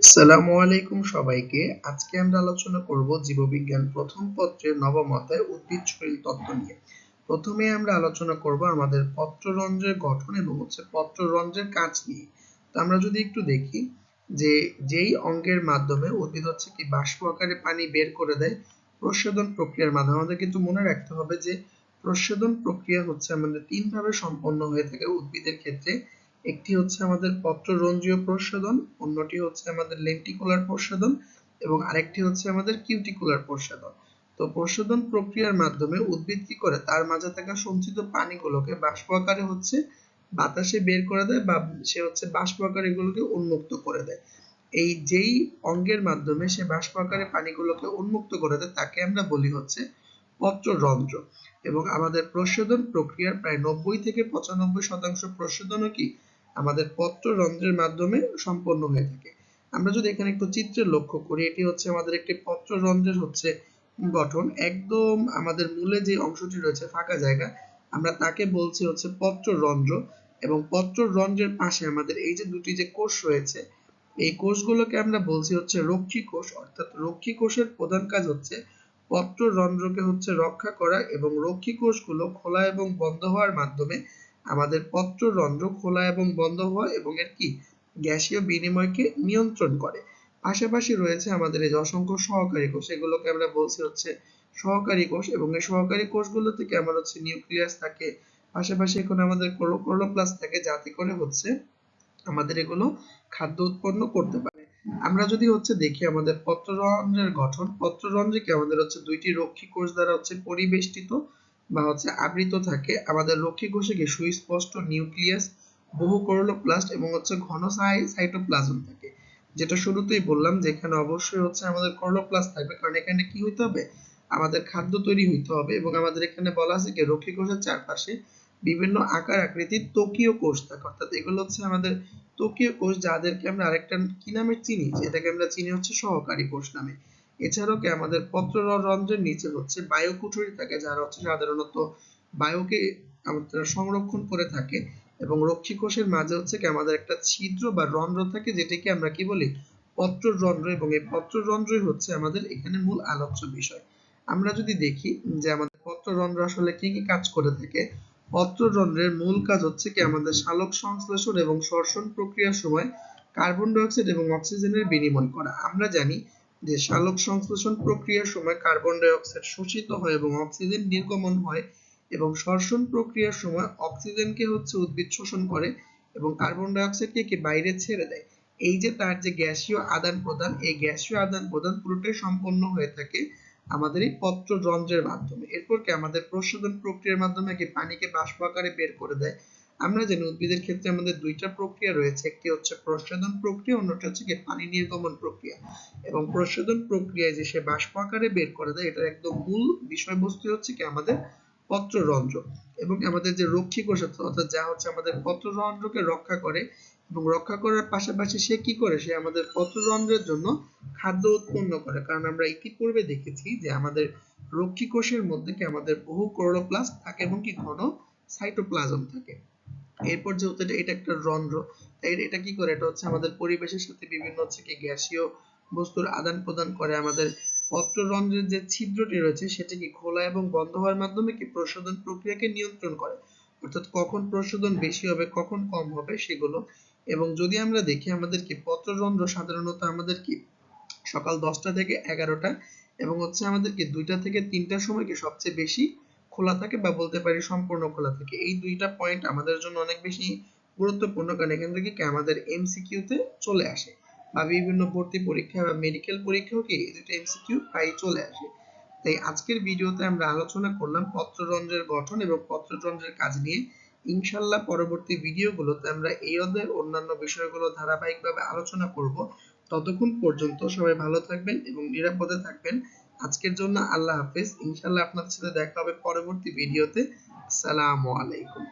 আসসালামু আলাইকুম সবাইকে। আজকে আমরা আলোচনা করব জীববিজ্ঞান প্রথম পত্রের নবম অধ্যায় উদ্ভিদ শরীর তত্ত্ব নিয়ে। প্রথমে আমরা আলোচনা করব আমাদের গঠন এবং হচ্ছে কাজ নিয়ে। তো আমরা যদি একটু দেখি যে যেই অঙ্গের মাধ্যমে উদ্ভিদ হচ্ছে কি বাষ্প আকারে পানি বের করে দেয় প্রস্বেদন প্রক্রিয়ার মাধ্যমে আমাদের কিন্তু মনে রাখতে হবে যে প্রস্বেদন প্রক্রিয়া হচ্ছে আমাদের তিন ভাবে সম্পন্ন হয়ে থাকে উদ্ভিদের ক্ষেত্রে। একটি হচ্ছে আমাদের পত্ররন্ধ্রীয় প্রস্বেদন অন্যটি হচ্ছে আমাদের লেন্টিকুলার প্রস্বেদন এবং আরেকটি হচ্ছে আমাদের কিউটিকুলার প্রস্বেদন তো প্রস্বেদন প্রক্রিয়ার মাধ্যমে উদ্ভিদ কি করে? তার মাঝে থাকা সঞ্চিত পানিগুলোকে বাষ্প আকারে হচ্ছে বাতাসে বের করে দেয় বা সে হচ্ছে বাষ্প আকারে এগুলোকে উন্মুক্ত করে দেয়। এই যেই অঙ্গের মাধ্যমে সে বাষ্প আকারে পানিগুলোকে উন্মুক্ত করে দেয়, তাকে আমরা বলি হচ্ছে পত্ররন্ধ্র। এবং আমাদের প্রস্বেদন প্রক্রিয়ার প্রায় নব্বই থেকে পঁচানব্বই শতাংশ প্রস্বেদনও কি আমাদের পত্ররন্ধ্রের মাধ্যমে সম্পন্ন হয়ে থাকে। আমরা যদি এখানে একটু চিত্রে লক্ষ্য করি, এটি হচ্ছে আমাদের একটি পত্ররন্ধ্রের হচ্ছে গঠন। একদম আমাদের মূলে যে অংশটি রয়েছে, ফাঁকা জায়গা, আমরা তাকে বলছি হচ্ছে পত্ররন্ধ্র। এবং পত্ররন্ধ্রের পাশে আমাদের এই যে দুটি যে কোষ রয়েছে, এই কোষগুলোকে আমরা বলছি হচ্ছে রক্ষী কোষ। অর্থাৎ রক্ষী কোষের প্রধান কাজ হচ্ছে পত্ররন্ধ্রকে হচ্ছে রক্ষা করা এবং রক্ষী কোষগুলো খোলা এবং বন্ধ হওয়ার মাধ্যমে আমাদের পত্ররন্ধ্র খোলা এবং বন্ধ হওয়া এবং এর কি? গ্যাসীয় বিনিময়কে নিয়ন্ত্রণ করে। পাশাপাশি রয়েছে আমাদের এই অসংখ্য সহকারী কোষ। এগুলোকে আমরা বলছি হচ্ছে সহকারী কোষ এবং এই সহকারী কোষগুলো থেকে আমার হচ্ছে নিউক্লিয়াস থাকে। পাশাপাশি এখানে আমাদের ক্লোরোপ্লাস্ট থাকে যাতে করে হচ্ছে আমাদের এগুলো খাদ্য উৎপন্ন করতে পারে। আমরা যদি হচ্ছে দেখি আমাদের পত্ররন্ধ্রের গঠন, পত্ররন্ধ্রকে আমাদের হচ্ছে দুইটি রক্ষী কোষ দ্বারা হচ্ছে পরিবেষ্টিত বা হচ্ছে আবৃত থাকে, আমাদের লক্ষ্মী কোষে সুস্পষ্ট নিউক্লিয়াস, বহু করোলোপ্লাস্ট এবং হচ্ছে ঘন সাইটোপ্লাজম থাকে। যেটা শুরুতেই বললাম যে এখানে অবশ্যই হচ্ছে আমাদের করোলোপ্লাস্ট থাকবে, কারণ এখানে কি হইতে হবে? আমাদের খাদ্য তৈরি হইতে হবে এবং আমাদের এখানে বলা আছে যে রক্ষী কোষের চারপাশে বিভিন্ন আকার আকৃতির তকীয় কোষ থাকে। অর্থাৎ এগুলো হচ্ছে আমাদের তকীয় কোষ, যাদেরকে আমরা আরেকটা কি নামে চিনি? যেটাকে আমরা চিনি হচ্ছে সহকারী কোষ নামে। এছাড়াও কি আমাদের পত্ররন্ধ্রের নিচে হচ্ছে বায়ুকুঠুরি থাকে, যারা হচ্ছে সাধারণত বায়ুকে আমাদের সংরক্ষণ করে থাকে এবং রক্ষী কোষের মাঝে হচ্ছে কি আমাদের একটা ছিদ্র বা রন্ধ্র থাকে, যেটাকে আমরা কি বলি? পত্ররন্ধ্র এবং এই পত্ররন্ধ্রই হচ্ছে আমাদের এখানে মূল আলোচ্য বিষয়। আমরা যদি দেখি যে আমাদের পত্ররন্ধ্র আসলে কি কি কাজ করে থাকে পত্ররন্ধ্রের মূল কাজ হচ্ছে কি আমাদের সালোক সংশ্লেষণ এবং শ্বসন প্রক্রিয়ার সময় কার্বন ডাইঅক্সাইড এবং অক্সিজেনের বিনিময় করা। আমরা জানি যে সালোক সংশ্লেষণ প্রক্রিয়ার সময় কার্বন ডাই অক্সাইড শোষিত হয় এবং অক্সিজেন নির্গমন হয় এবং শ্বসন প্রক্রিয়ার সময় অক্সিজেনকে হচ্ছে উদ্ভিদ শোষণ করে এবং কার্বন ডাই অক্সাইডকে কি বাইরে ছেড়ে দেয়। এই যে তার যে গ্যাসীয় আদান প্রদান, এই গ্যাসীয় আদান প্রদান পুরোটাই সম্পন্ন হয়ে থাকে আমাদের এই পত্র পত্ররন্ধ্রের মাধ্যমে। এরপর কি আমাদের প্রশোধন প্রক্রিয়ার মাধ্যমে কি পানিকে বাষ্প আকারে বের করে দেয়। আমরা জানি উদ্ভিদের ক্ষেত্রে আমাদের দুইটা প্রক্রিয়া রয়েছে, একটি হচ্ছে প্রসাধন প্রক্রিয়া, অন্যটি হচ্ছে পানি নির্গমন প্রক্রিয়া। এবং প্রসাধন প্রক্রিয়ায় যে সে বাষ্প আকারে বের করে দেয়, এটার একদম মূল বিষয়বস্তু হচ্ছে কি আমাদের পত্ররন্ধ্র। এবং আমাদের যে রক্ষী কোষ অর্থাৎ যা হচ্ছে আমাদের পত্ররন্ধ্রকে রক্ষা করে এবং রক্ষা করার পাশাপাশি সে কি করে? সে আমাদের পত্ররন্ধ্রের জন্য খাদ্য উৎপন্ন করে। কারণ আমরা ইতিপূর্বে দেখেছি যে আমাদের রক্ষী কোষের মধ্যে কি আমাদের বহু ক্লোরোপ্লাস্ট থাকে এবং কি ঘন সাইটোপ্লাজম থাকে। এরপর যেহেতু এটা একটা রন্ধ্র। তাই এটা কি করে? এটা হচ্ছে আমাদের পরিবেশের সাথে বিভিন্ন হচ্ছে কি গ্যাসীয় বস্তুর আদান প্রদান করে আমাদের। পত্ররন্ধ্রের যে ছিদ্রটি রয়েছে, সেটি কি খোলা এবং বন্ধ হওয়ার মাধ্যমে কি প্রশোধন প্রক্রিয়াকে নিয়ন্ত্রণ করে? অর্থাৎ কখন প্রশোধন বেশি হবে, কখন কম হবে সেগুলো। এবং যদি আমরা দেখি আমাদের কি পত্ররন্ধ্র সাধারণত আমাদের কি সকাল দশটা থেকে এগারোটা, এবং হচ্ছে আমাদের কি দুইটা থেকে তিনটার সময় কি সবচেয়ে বেশি খোলা থাকে বা বলতে পারি সম্পূর্ণ খোলা থাকে। এই দুইটা পয়েন্ট আমাদের জন্য অনেক বেশি গুরুত্বপূর্ণ, কারণ এখান থেকে কি আমাদের এমসিকিউতে চলে আসে বা বিভিন্ন ভর্তি পরীক্ষা বা মেডিকেল পরীক্ষাও কি এই দুটো এমসিকিউ প্রায় চলে আসে। তাই আজকের ভিডিওতে আমরা আলোচনা করলাম পত্ররন্ধ্রের গঠন এবং পত্ররন্ধ্রের কাজ নিয়ে। ইনশাল্লাহ পরবর্তী ভিডিওগুলোতে আমরা এই অধ্যায়ের অন্যান্য বিষয়গুলো ধারাবাহিকভাবে আলোচনা করব। ততক্ষণ পর্যন্ত সবাই ভালো থাকবেন এবং নিরাপদে থাকবেন। আজকের জন্য আল্লাহ হাফেজ। ইনশাল্লাহ আপনাদের সাথে দেখা হবে পরবর্তী ভিডিওতে। আসসালামু আলাইকুম।